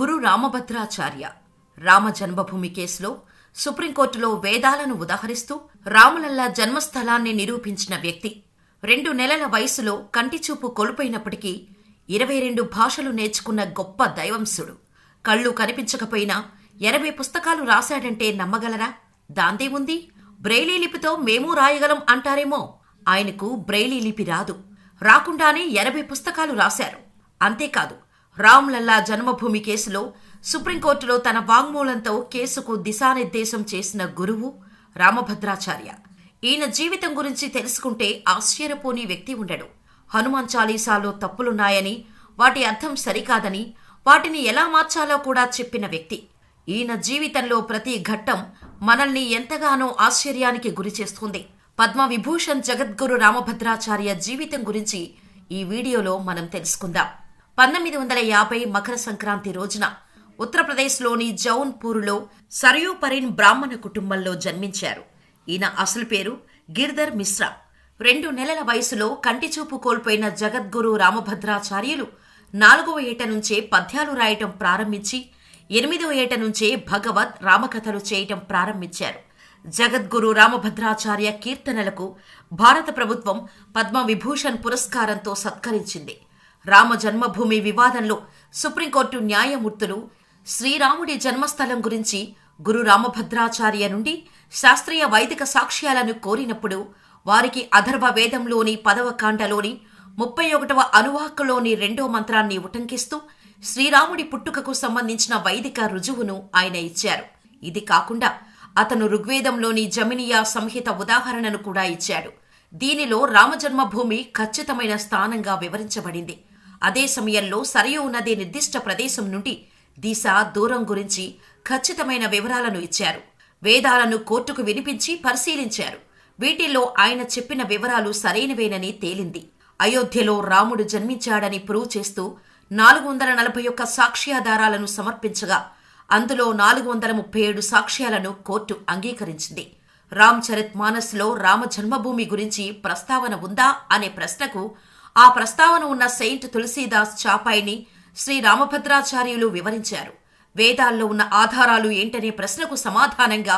గురు రామభద్రాచార్య. రామ జన్మభూమి కేసులో సుప్రీంకోర్టులో వేదాలను ఉదాహరిస్తూ రాములల్లా జన్మస్థలాన్ని నిరూపించిన వ్యక్తి. రెండు నెలల వయసులో కంటిచూపు కోల్పోయినప్పటికీ ఇరవై రెండు భాషలు నేర్చుకున్న గొప్ప దైవంసుడు కళ్ళు కనిపించకపోయినా ఎనభై పుస్తకాలు రాశాడంటే నమ్మగలరా? దాందేముంది ఉంది. బ్రెయిలీ లిపితో మేము రాయగలం అంటారేమో? ఆయనకు బ్రెయిలీ లిపి రాదు. రాకుండానే ఎనభై పుస్తకాలు రాశారు. అంతేకాదు రామ్లల్లా జన్మభూమి కేసులో సుప్రీంకోర్టులో తన వాంగ్మూలంతో కేసుకు దిశానిర్దేశం చేసిన గురువు రామభద్రాచార్య. ఈయన జీవితం గురించి తెలుసుకుంటే ఆశ్చర్యపోని వ్యక్తి ఉండడు. హనుమాన్ చాలీసాలో తప్పులున్నాయని వాటి అర్థం సరికాదని వాటిని ఎలా మార్చాలో కూడా చెప్పిన వ్యక్తి. ఈయన జీవితంలో ప్రతి ఘట్టం మనల్ని ఎంతగానో ఆశ్చర్యానికి గురిచేస్తుంది పద్మ విభూషణ్ జగద్గురు రామభద్రాచార్య జీవితం గురించి ఈ వీడియోలో మనం తెలుసుకుందాం. పంతొమ్మిది వందల యాభై మకర సంక్రాంతి రోజున ఉత్తరప్రదేశ్లోని జౌన్పూర్లో సరయూపరిన్ బ్రాహ్మణ కుటుంబంలో జన్మించారు. ఈయన అసలు పేరు గిర్ధర్ మిశ్రా. రెండు నెలల వయసులో కంటిచూపు కోల్పోయిన జగద్గురు రామభద్రాచార్యులు నాలుగవ ఏట నుంచే పద్యాలు రాయటం ప్రారంభించి ఎనిమిదవ ఏట నుంచే భగవత్ రామకథలు చేయటం ప్రారంభించారు. జగద్గురు రామభద్రాచార్య కీర్తనలకు భారత ప్రభుత్వం పద్మ విభూషణ్ పురస్కారంతో సత్కరించింది. రామ జన్మభూమి వివాదంలో సుప్రీంకోర్టు న్యాయమూర్తులు శ్రీరాముడి జన్మస్థలం గురించి గురు రామభద్రాచార్య నుండి శాస్త్రీయ వైదిక సాక్ష్యాలను కోరినప్పుడు వారికి అధర్వ వేదంలోని పదవ కాండలోని ముప్పై ఒకటవ అనువాకలోని రెండో మంత్రాన్ని ఉటంకిస్తూ శ్రీరాముడి పుట్టుకకు సంబంధించిన వైదిక రుజువును ఆయన ఇచ్చారు. ఇది కాకుండా అతను ఋగ్వేదంలోని జమినియా సంహిత ఉదాహరణను కూడా ఇచ్చాడు. దీనిలో రామజన్మభూమి ఖచ్చితమైన స్థానంగా వివరించబడింది. అదే సమయంలో సరియు నది నిర్దిష్ట ప్రదేశం నుండి దిశ దూరం గురించి ఖచ్చితమైన వివరాలను ఇచ్చారు. వేదాలను కోర్టుకు వినిపించి పరిశీలించారు. వీటిల్లో ఆయన చెప్పిన వివరాలు సరైనవేనని తేలింది. అయోధ్యలో రాముడు జన్మించాడని ప్రూవ్ చేస్తూ నాలుగు వందల నలభై ఒక్క సాక్ష్యాధారాలను సమర్పించగా అందులో నాలుగు వందల ముప్పై ఏడు సాక్ష్యాలను కోర్టు అంగీకరించింది. రామ్ చరిత్ మానస్లో రామ జన్మభూమి గురించి ప్రస్తావన ఉందా అనే ప్రశ్నకు ఆ ప్రస్తావన ఉన్న సెయింట్ తులసీదాస్ చాపాయిని శ్రీ రామభద్రాచార్యులు వివరించారు. వేదాల్లో ఉన్న ఆధారాలు ఏంటనే ప్రశ్నకు సమాధానంగా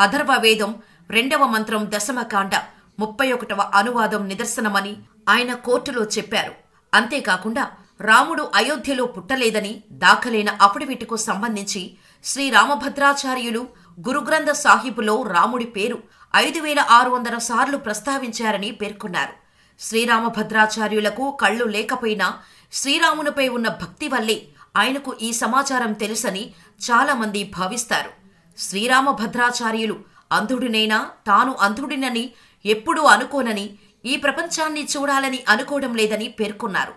అధర్వ వేదం రెండవ మంత్రం దశమకాండ ముప్పై ఒకటవ అనువాదం నిదర్శనమని ఆయన కోర్టులో చెప్పారు. అంతేకాకుండా రాముడు అయోధ్యలో పుట్టలేదని దాఖలైన అఫిడవిట్కు సంబంధించి శ్రీ రామభద్రాచార్యులు గురుగ్రంథ సాహిబులో రాముడి పేరు ఐదు వేల ఆరు వందల సార్లు ప్రస్తావించారని పేర్కొన్నారు. శ్రీరామభద్రాచార్యులకు కళ్ళు లేకపోయినా శ్రీరామునిపై ఉన్న భక్తి వల్లే ఆయనకు ఈ సమాచారం తెలుసని చాలామంది భావిస్తారు. శ్రీరామభద్రాచార్యులు అంధుడినైనా తాను అంధుడినని ఎప్పుడూ అనుకోనని ఈ ప్రపంచాన్ని చూడాలని అనుకోవడం లేదని పేర్కొన్నారు.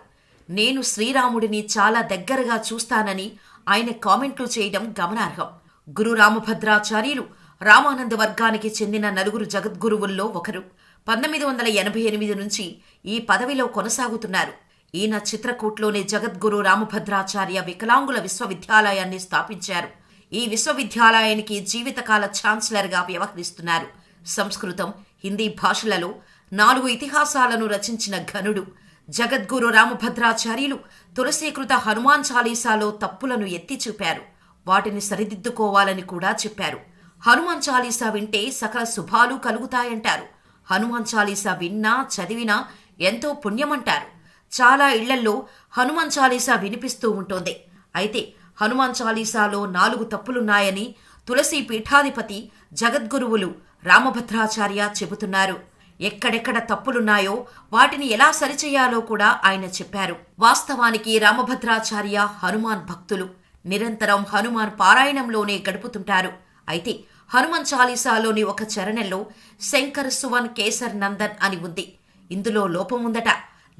నేను శ్రీరాముడిని చాలా దగ్గరగా చూస్తానని ఆయన కామెంట్లు చేయడం గమనార్హం. గురు రామభద్రాచార్యులు రామానంద వర్గానికి చెందిన నలుగురు జగద్గురువుల్లో ఒకరు. పంతొమ్మిది వందల ఎనభై ఎనిమిది నుంచి ఈ పదవిలో కొనసాగుతున్నారు. ఈయన చిత్రకూట్లోని జగద్గురు రామభద్రాచార్య వికలాంగుల విశ్వవిద్యాలయాన్ని స్థాపించారు. ఈ విశ్వవిద్యాలయానికి జీవితకాల ఛాన్సలర్గా వ్యవహరిస్తున్నారు. సంస్కృతం హిందీ భాషలలో నాలుగు ఇతిహాసాలను రచించిన ఘనుడు జగద్గురు రామభద్రాచార్యులు తులసీకృత హనుమాన్ చాలీసాలో తప్పులను ఎత్తి చూపారు. వాటిని సరిదిద్దుకోవాలని కూడా చెప్పారు. హనుమాన్ చాలీసా వింటే సకల శుభాలు కలుగుతాయంటారు. హనుమాన్ చాలీసా విన్నా చదివినా ఎంతో పుణ్యమంటారు. చాలా ఇళ్ళల్లో హనుమాన్ చాలీసా వినిపిస్తూ ఉంటుంది. అయితే హనుమాన్ చాలీసాలో నాలుగు తప్పులున్నాయని తులసి పీఠాధిపతి జగద్గురువులు రామభద్రాచార్య చెబుతున్నారు. ఎక్కడెక్కడ తప్పులున్నాయో వాటిని ఎలా సరిచేయాలో కూడా ఆయన చెప్పారు. వాస్తవానికి రామభద్రాచార్య హనుమాన్ భక్తులు. నిరంతరం హనుమాన్ పారాయణంలోనే గడుపుతుంటారు. అయితే హనుమాన్ చాలీసాలోని ఒక చరణంలో శంకర్ సువన్ కేసర్ నందన్ అని ఉంది. ఇందులో లోపం ఉందట.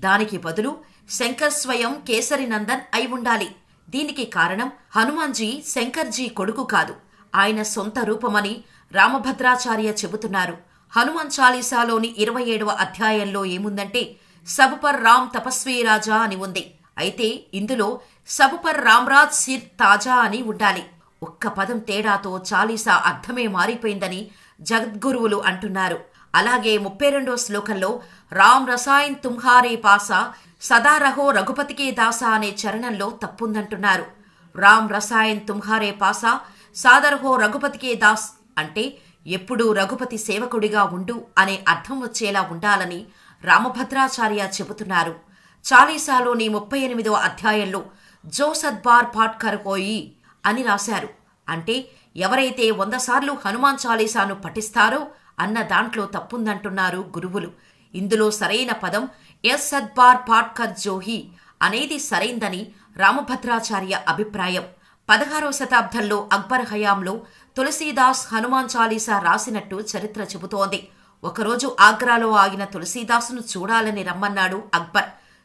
దానికి బదులు శంకర్ స్వయం కేసరి నందన్ అయి ఉండాలి. దీనికి కారణం హనుమాన్జీ శంకర్జీ కొడుకు కాదు. ఆయన సొంత రూపమని రామభద్రాచార్య చెబుతున్నారు. హనుమాన్ చాలీసాలోని ఇరవై ఏడవ అధ్యాయంలో ఏముందంటే సబుపర్ రామ్ తపస్వీ రాజా అని ఉంది. అయితే ఇందులో సబుపర్ రామ్రాజ్ సిర్ తాజా అని ఉండాలి. ఒక్క పదం తేడాతో చాలీసా అర్థమే మారిపోయిందని జగద్గురువులు అంటున్నారు. అలాగే ముప్పై రెండో శ్లోకంలో రామ్ రసాయన్ తుంహారే పాసా సదా రహో రఘుపతికే దాస అనే చరణంలో తప్పుందంటున్నారు. రామ్ రసాయన్ తుంహారే పాసా సాదర్హో రఘుపతికే దాస్ అంటే ఎప్పుడూ రఘుపతి సేవకుడిగా ఉండు అనే అర్థం వచ్చేలా ఉండాలని రామభద్రాచార్య చెబుతున్నారు. చాలీసాలోని ముప్పై ఎనిమిదో అధ్యాయంలో జోసద్బార్ పాట్కర్ కోయి అని రాశారు. అంటే ఎవరైతే వంద సార్లు హనుమాన్ చాలీసాను పఠిస్తారో అన్న దాంట్లో తప్పుందంటున్నారు గురువులు. ఇందులో సరైన పదం ఎస్ సద్బార్ పాట్కర్ జోహి అనేది సరైందని రామభద్రాచార్య అభిప్రాయం. పదహారవ శతాబ్దంలో అక్బర్ హయాంలో తులసీదాస్ హనుమాన్ చాలీసా రాసినట్టు చరిత్ర చెబుతోంది. ఒకరోజు ఆగ్రాలో ఆగిన తులసీదాసును చూడాలని రమ్మన్నాడు అక్బర్.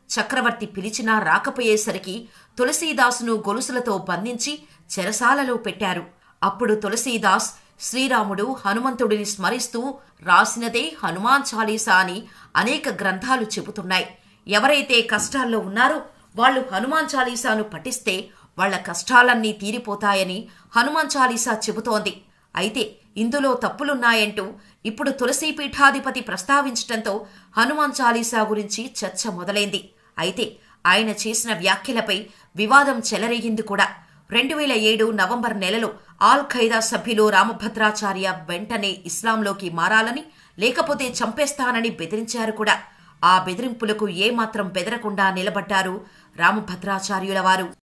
చక్రవర్తి పిలిచినా రాకపోయేసరికి తులసీదాసును గొలుసులతో బంధించి చెరసాలలో పెట్టారు. అప్పుడు తులసీదాస్ శ్రీరాముడు హనుమంతుడిని స్మరిస్తూ రాసినదే హనుమాన్ చాలీసా అని అనేక గ్రంథాలు చెబుతున్నాయి. ఎవరైతే కష్టాల్లో ఉన్నారో వాళ్ళు హనుమాన్ చాలీసాను పఠిస్తే వాళ్ళ కష్టాలన్నీ తీరిపోతాయని హనుమాన్ చాలీసా చెబుతోంది. అయితే ఇందులో తప్పులున్నాయంటూ ఇప్పుడు తులసీ పీఠాధిపతి ప్రస్తావించటంతో హనుమాన్ చాలీసా గురించి చర్చ మొదలైంది. అయితే ఆయన చేసిన వ్యాఖ్యలపై వివాదం చెలరేగింది కూడా. రెండు వేల ఏడు నవంబర్ నెలలో ఆల్ ఖైదా సభ్యులు రామభద్రాచార్య వెంటనే ఇస్లాంలోకి మారాలని లేకపోతే చంపేస్తానని బెదిరించారు కూడా. ఆ బెదిరింపులకు ఏమాత్రం బెదరకుండా నిలబడ్డారు రామభద్రాచార్యుల వారు.